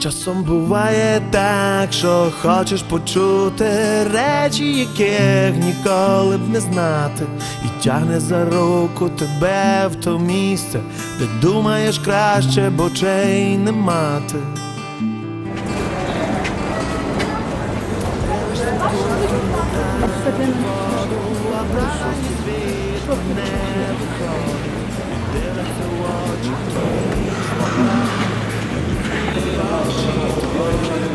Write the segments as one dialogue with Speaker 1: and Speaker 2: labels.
Speaker 1: Часом буває так, що хочеш почути речі, яких ніколи б не знати, і тягне за руку тебе в то місце, де думаєш краще, б очей не мати. Thank you.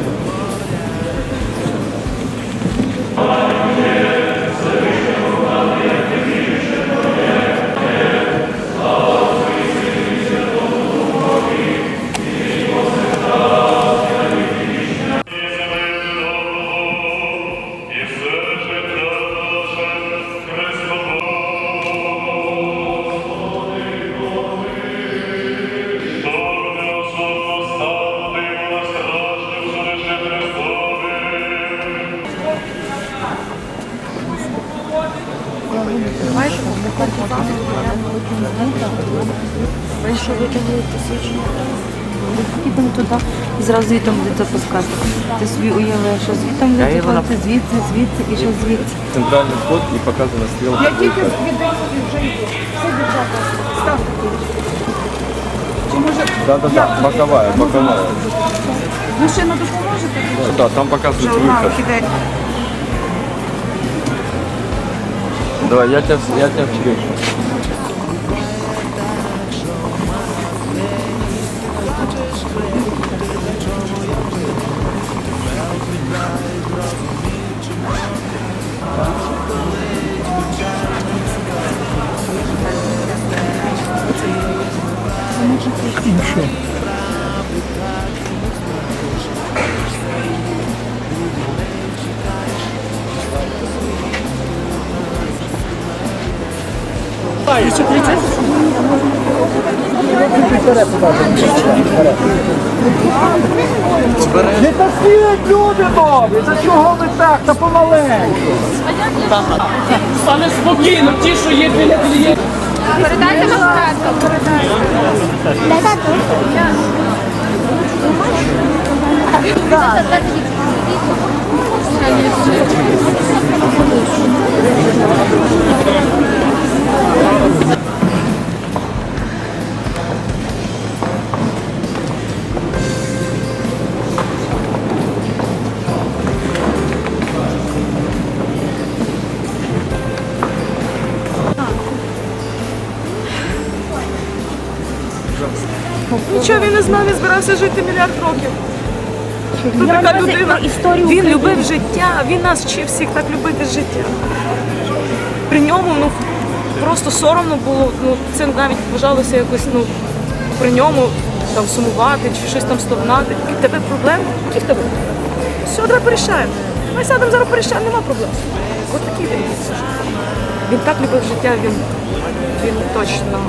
Speaker 2: Що витягують посвідчення? Ідемо туди і зразу звідти буде запускати. Ти собі уявляєш, що звідти буде запускати, звідси, звідси і ще звідси.
Speaker 3: центральный вход и показана стрелка.
Speaker 4: Я тільки з відео вже йду. Все дівчата, ставте ключ. Чи може
Speaker 3: Да-да-да, боковая, боковая.
Speaker 4: ви ще не допоможете?
Speaker 3: Да, там показывает
Speaker 4: Журнал
Speaker 3: выход. Давай, я тебя, я тебя встречу.
Speaker 5: Не такі люди добрі, за чого ви так, та помаленьку?
Speaker 6: Пане спокійно, ті, що є біля клієнта.
Speaker 4: Передайте Макарету.
Speaker 7: Нічого він не знав, він збирався жити мільярд років. Тут така людина. Він любив життя, він нас вчив всіх так любити життя. При ньому ну, просто соромно було, ну, це навіть вважалося якось ну, при ньому там сумувати чи щось там стогнати. І в тебе проблем? Які в тебе? Все, давай порішаємо. Ми сядемо зараз порішаємо, нема проблем. От такий він. Він так любив життя, він, він точно